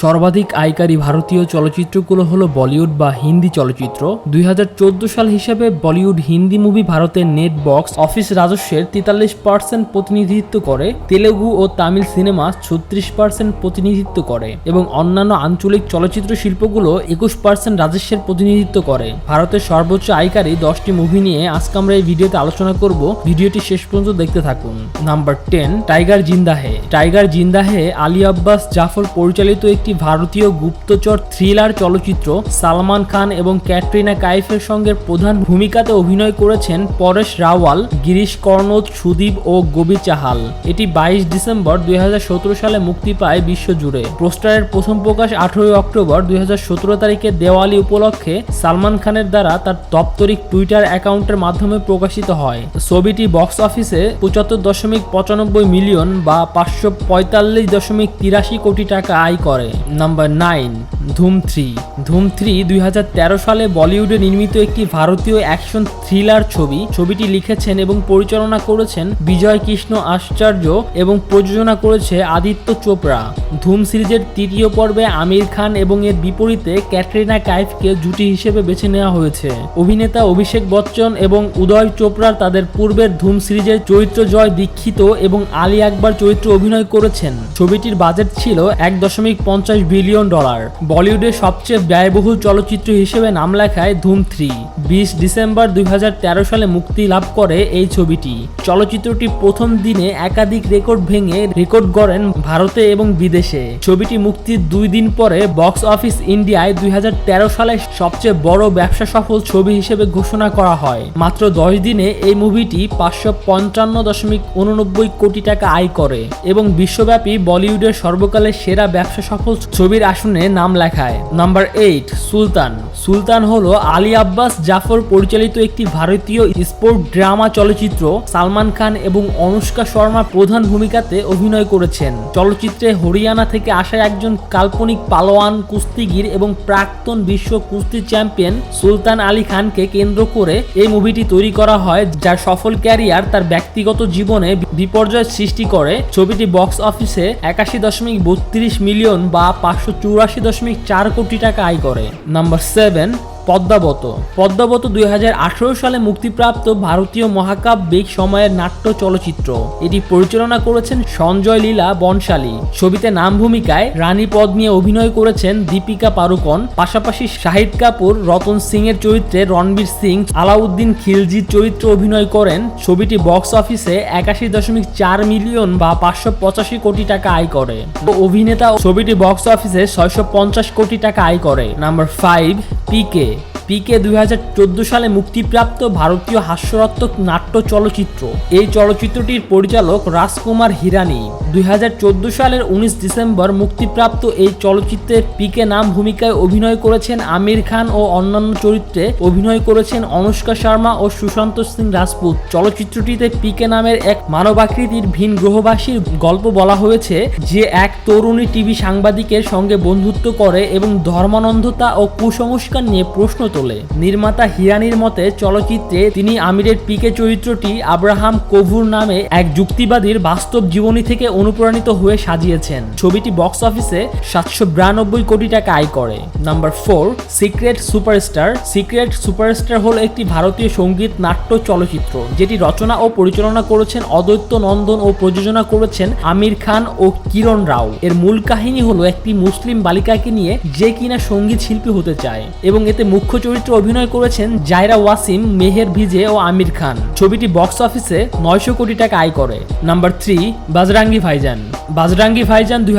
সর্বাধিক আয়কারী ভারতীয় চলচ্চিত্রগুলো হলো বলিউড বা হিন্দি চলচ্চিত্র। দুই হাজার চৌদ্দ সাল হিসেবে বলিউড হিন্দি মুভি ভারতের নেট বক্স অফিস রাজস্বের তেতাল্লিশ পার্সেন্ট প্রতিনিধিত্ব করে, তেলেগু ও তামিল সিনেমা ছত্রিশ পার্সেন্ট প্রতিনিধিত্ব করে এবং অন্যান্য আঞ্চলিক চলচ্চিত্র শিল্পগুলো একুশ পার্সেন্ট রাজস্বের প্রতিনিধিত্ব করে। ভারতের সর্বোচ্চ আয়কারী দশটি মুভি নিয়ে আজকে আমরা এই ভিডিওতে আলোচনা করব। ভিডিওটি শেষ পর্যন্ত দেখতে থাকুন। Number ten, tiger Zinda Hai. Tiger Zinda Hai Ali Abbas Zafar পরিচালিত একটি ভারতীয় গুপ্তচর থ্রিলার চলচ্চিত্র সালমান খান এবং ক্যাটরিনা কাইফের সঙ্গে প্রধান ভূমিকাতে অভিনয় করেছেন পরেশ রাওয়াল, গিরিশ কর্ণদ সুদীপ ও গবি চাহাল। এটি বাইশ ডিসেম্বর দুই হাজার সতেরো সালে মুক্তি পায় বিশ্বজুড়ে। পোস্টারের প্রথম প্রকাশ আঠারোই অক্টোবর দুই হাজার সতেরো তারিখে দেওয়ালি উপলক্ষে সালমান খানের দ্বারা তার দপ্তরিক টুইটার অ্যাকাউন্টের মাধ্যমে প্রকাশিত হয়। ছবিটি বক্স অফিসে পঁচাত্তর দশমিক পঁচানব্বই মিলিয়ন বা পাঁচশো পঁয়তাল্লিশ দশমিক তিরাশি কোটি টাকা আয় করে। Number nine Dhoom three Dhoom three দুই হাজার তেরো সালে বলিউডে নির্মিত একটি ভারতীয় অ্যাকশন থ্রিলার ছবি। ছবিটি লিখেছেন এবং পরিচালনা করেছেন বিজয় কৃষ্ণ আশ্চর্য এবং প্রযোজনা করেছে আদিত্য চোপড়া। ধুম সিরিজের তৃতীয় পর্বে আমির খান এবং এর বিপরীতে ক্যাটরিনা কাইফকে জুটি হিসেবে বেছে নেওয়া হয়েছে। অভিনেতা অভিষেক বচ্চন এবং উদয় চোপড়া তাদের পূর্বের ধুম সিরিজের চরিত্র জয় দীক্ষিত এবং আলী আকবর চরিত্র অভিনয় করেছেন। ছবিটির বাজেট ছিল এক দশমিক পঞ্চাশ বিলিয়ন ডলার। বলিউডের সবচেয়ে ব্যয়বহুল চলচ্চিত্র হিসেবে নাম লেখায় ধুম থ্রি। বিশ ডিসেম্বর দুই হাজার তেরো সালে মুক্তি লাভ করে এই ছবিটি। চলচ্চিত্রটি প্রথম দিনে একাধিক রেকর্ড ভেঙে রেকর্ড গড়েন ভারতে এবং বিদেশে। ছবিটি মুক্তির দুই দিন পরে বক্স অফিস ইন্ডিয়ায় দুই হাজার তেরো সালে সবচেয়ে বড় ব্যবসা সফল ছবি হিসেবে ঘোষণা করা হয়। মাত্র দশ দিনে এই মুভিটি পাঁচশো পঞ্চান্ন দশমিক উননব্বই কোটি টাকা আয় করে এবং বিশ্বব্যাপী বলিউডের সর্বকালের সেরা ব্যবসা সফল ছবির আসনে নাম লেখায়। নাম্বার এইট সুলতান। সুলতান হলো আলী আব্বাস জাফর পরিচালিত একটি ভারতীয় স্পোর্ট ড্রামা চলচ্চিত্র। সালমান খান এবং অনুষ্কা শর্মা প্রধান ভূমিকাতে অভিনয় করেছেন। চলচ্চিত্রে হরিয়ানা থেকে আসা একজন কাল্পনিক পালোয়ান, কুস্তিগির এবং প্রাক্তন বিশ্ব কুস্তি চ্যাম্পিয়ন সুলতান আলী খানকে কেন্দ্র করে এই মুভিটি তৈরি করা হয়, যার সফল ক্যারিয়ার তার ব্যক্তিগত জীবনে বিপর্যয় সৃষ্টি করে। ছবিটি বক্স অফিসে একাশি দশমিক বত্রিশ মিলিয়ন বা পাঁচশো চুরাশি দশমিক চার কোটি টাকা আয় করে। Number seven Padmaavat. পদ্মাবত দুই হাজার আঠারো সালে মুক্তিপ্রাপ্ত ভারতীয় মহাকাব্যিক সময়ের নাট্য চলচ্চিত্র। এটি পরিচালনা করেছেন সঞ্জয় লীলা বনশালী। ছবিতে নাম ভূমিকায় রানী পদ নিয়ে অভিনয় করেছেন দীপিকা পারুকন পাশাপাশি শাহিদ কাপুর, রতন সিং এর চরিত্রে রণবীর সিং, আলাউদ্দিন খিলজির চরিত্র অভিনয় করেন। ছবিটি বক্স অফিসে একাশি দশমিক চার মিলিয়ন বা পাঁচশো পঁচাশি কোটি টাকা আয় করে। অভিনেতা ছবিটি বক্স অফিসে ছয়শো পঞ্চাশ কোটি টাকা আয় করে। নাম্বার ফাইভ পিকে পিকে দুই হাজার চোদ্দ সালে মুক্তিপ্রাপ্ত ভারতীয় হাস্যরত্মক নাট্য চলচ্চিত্র। এই চলচ্চিত্রটির পরিচালক রাজকুমার হিরানি। দু হাজার চোদ্দ সালের উনিশ ডিসেম্বর মুক্তিপ্রাপ্ত এই চলচ্চিত্রের পিকে নাম ভূমিকায় অভিনয় করেছেন আমির খান ও অন্যান্য চরিত্রে অভিনয় করেছেন অনুষ্কা শর্মা ও সুশান্ত সিং রাজপুত। চলচ্চিত্রটিতে পিকে নামের এক মানবাকৃতির ভিন গ্রহবাসীর গল্প বলা হয়েছে, যে এক তরুণী টিভি সাংবাদিকের সঙ্গে বন্ধুত্ব করে এবং ধর্মানন্ধতা ও কুসংস্কার নিয়ে প্রশ্ন তোলে। নির্মাতা হিরানির মতে, চলচ্চিত্রে তিনি আমিরের পিকে চরিত্রটি আব্রাহাম কভুর নামে এক যুক্তিবাদীর বাস্তব জীবনী থেকে অনুপ্রাণিত হয়ে সাজিয়েছেন। ছবিটি বক্স অফিসে সাতশো বিরানব্বই কোটি টাকা আয় করে। Number four, secret superstar. Secret superstar হল একটি ভারতীয় সংগীত নাট্য চলচ্চিত্র, যেটি রচনা ও পরিচালনা করেছেন অদ্বৈত নন্দন ও প্রযোজনা করেছেন আমির খান ও কিরণ রাও। এর মূল কাহিনী হলো একটি মুসলিম বালিকাকে নিয়ে যে কিনা সংগীত শিল্পী হতে চায় এবং এতে মুখ্য চরিত্রে অভিনয় করেছেন জায়রা ওয়াসিম, মেহের ভিজে ও আমির খান। ছবিটি বক্স অফিসে নয়শো কোটি টাকা আয় করে। নাম্বার থ্রি, বাজরাঙ্গি ভাইজান। বাজরাঙ্গি ভাইজান দুই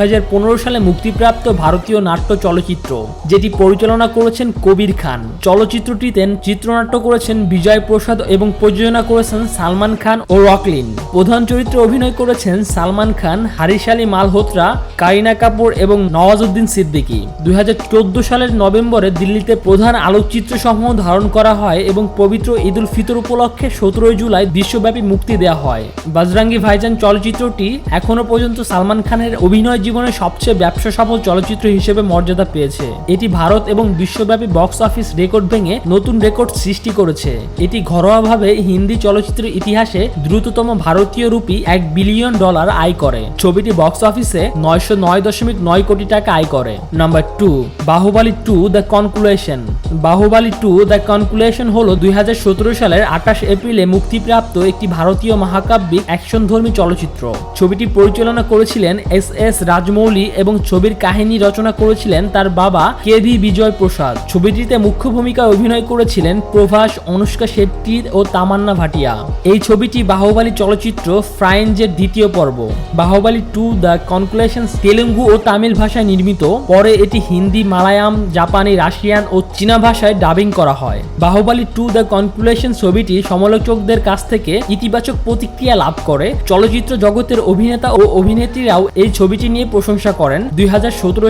সালে মুক্তিপ্রাপ্ত ভারতীয় নাট্য চলচ্চিত্র, যেটি পরিচালনা করেছেন কবির খান। চলচ্চিত্রটিতে চিত্রনাট্য করেছেন বিজয় প্রসাদ এবং প্রযোজনা করেছেন সালমান খান ও রকলিন। প্রধান চরিত্রে অভিনয় করেছেন সালমান খান হারিস আলী মালহোত্রা, কারিনা কাপুর এবং নওয়াজউদ্দিন সিদ্দিকী। দুই সালের নভেম্বরে দিল্লিতে প্রধান আলোকচিত্র চিত্রসমূহ ধারণ করা হয় এবং পবিত্র ঈদুল ফিতর উপলক্ষে সতেরোই জুলাই বিশ্বব্যাপী মুক্তি দেওয়া হয়। বাজরাঙ্গি ভাইজান চলচ্চিত্রটি এখনও পর্যন্ত সালমান খানের অভিনয় জীবনের সবচেয়ে ব্যবসা সফল চলচ্চিত্র হিসেবে মর্যাদা পেয়েছে। এটি ভারত এবং বিশ্বব্যাপী বক্স অফিস রেকর্ড ভেঙে নতুন রেকর্ড সৃষ্টি করেছে। এটি ঘরোয়াভাবে হিন্দি চলচ্চিত্রের ইতিহাসে দ্রুততম ভারতীয় রুপি এক বিলিয়ন ডলার আয় করে। ছবিটি বক্স অফিসে নয়শো নয় দশমিক নয় কোটি টাকা আয় করে। Number two, Baahubali two the conclusion. Baahubali two the conclusion হলো দুই হাজার সতেরো সালের আঠাশ এপ্রিলে মুক্তিপ্রাপ্ত একটি ভারতীয় মহাকাব্যিক অ্যাকশনধর্মী চলচ্চিত্র। ছবিটি পরিচালনা করেছিলেন এস এস রাজমৌলি এবং ছবির কাহিনী রচনা করেছিলেন তার বাবা কে ভি বিজয় প্রসাদ ছবিটিতে মুখ্য ভূমিকায় অভিনয় করেছিলেন প্রভাস, অনুষ্কা শেট্টি ও তামান্না ভাটিয়া। এই ছবিটি বাহুবালি চলচ্চিত্র ফ্রাইঞ্জের দ্বিতীয় পর্ব। Baahubali two the conclusion Telugu ও তামিল ভাষায় নির্মিত, পরে এটি হিন্দি মালায়াম জাপানি, রাশিয়ান ও চীনা ভাষায় ডাবিং করা হয়। বাহুবালি টু দ্য কনকুলেশন ছবিটি সমালোচকদের কাছ থেকে ইতিবাচক প্রতিক্রিয়া লাভ করে। চলচ্চিত্র জগতের অভিনেতা ও অভিনেত্রীরাও এই ছবিটি নিয়ে প্রশংসা করেন। দুই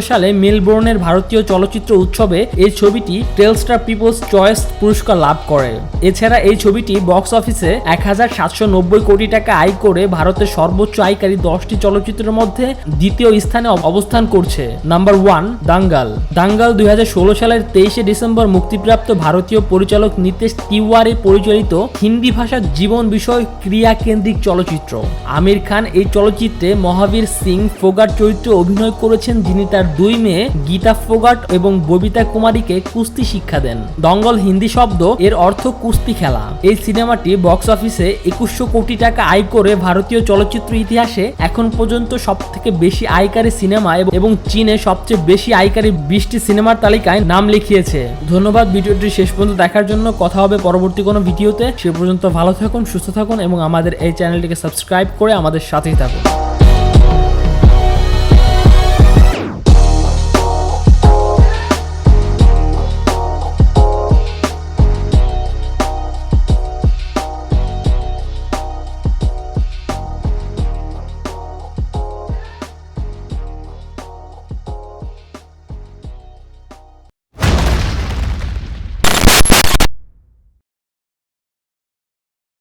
সালে মেলবোর্নের ভারতীয় চলচ্চিত্র উৎসবে এই ছবিটি টেলস্টার পিপলস চয়েস পুরস্কার লাভ করে। এছাড়া এই ছবিটি বক্স অফিসে এক হাজার সাতশো নব্বই কোটি টাকা আয় করে ভারতের সর্বোচ্চ আয়কারী দশটি চলচ্চিত্রের মধ্যে দ্বিতীয় স্থানে অবস্থান করছে। নাম্বার ওয়ান দাঙ্গাল দাঙ্গাল দুই হাজার ষোলো সালের তেইশে ডিসেম্বর মুক্তিপ্রাপ্ত ভারতীয় পরিচালক নিতেশ তিওয়ারি পরিচালিত হিন্দি ভাষার জীবন বিষয় ক্রিয়া কেন্দ্রিক চলচ্চিত্র। আমির খান এই চলচ্চিত্রে মহাবীর সিং ফোগাট চরিত্রে অভিনয় করেছেন, যিনি তার দুই মেয়ে গীতা ফোগাট এবং ববিতা কুমারীকে কুস্তি শিক্ষা দেন। দঙ্গল হিন্দি শব্দ এর অর্থ কুস্তি খেলা। এই সিনেমাটি বক্স অফিসে একুশশো কোটি টাকা আয় করে ভারতীয় চলচ্চিত্র ইতিহাসে এখন পর্যন্ত সব থেকে বেশি আয়কারী সিনেমা এবং- চীনে সবচেয়ে বেশি আয়কারী বিশটি সিনেমার তালিকায় নাম লিখিয়েছে। ধন্যবাদ ভিডিওটি শেষ পর্যন্ত দেখার জন্য। কথা হবে পরবর্তী কোনো ভিডিওতে। সে পর্যন্ত ভালো থাকুন, সুস্থ থাকুন এবং আমাদের এই চ্যানেলটিকে সাবস্ক্রাইব করে আমাদের সাথেই থাকুন।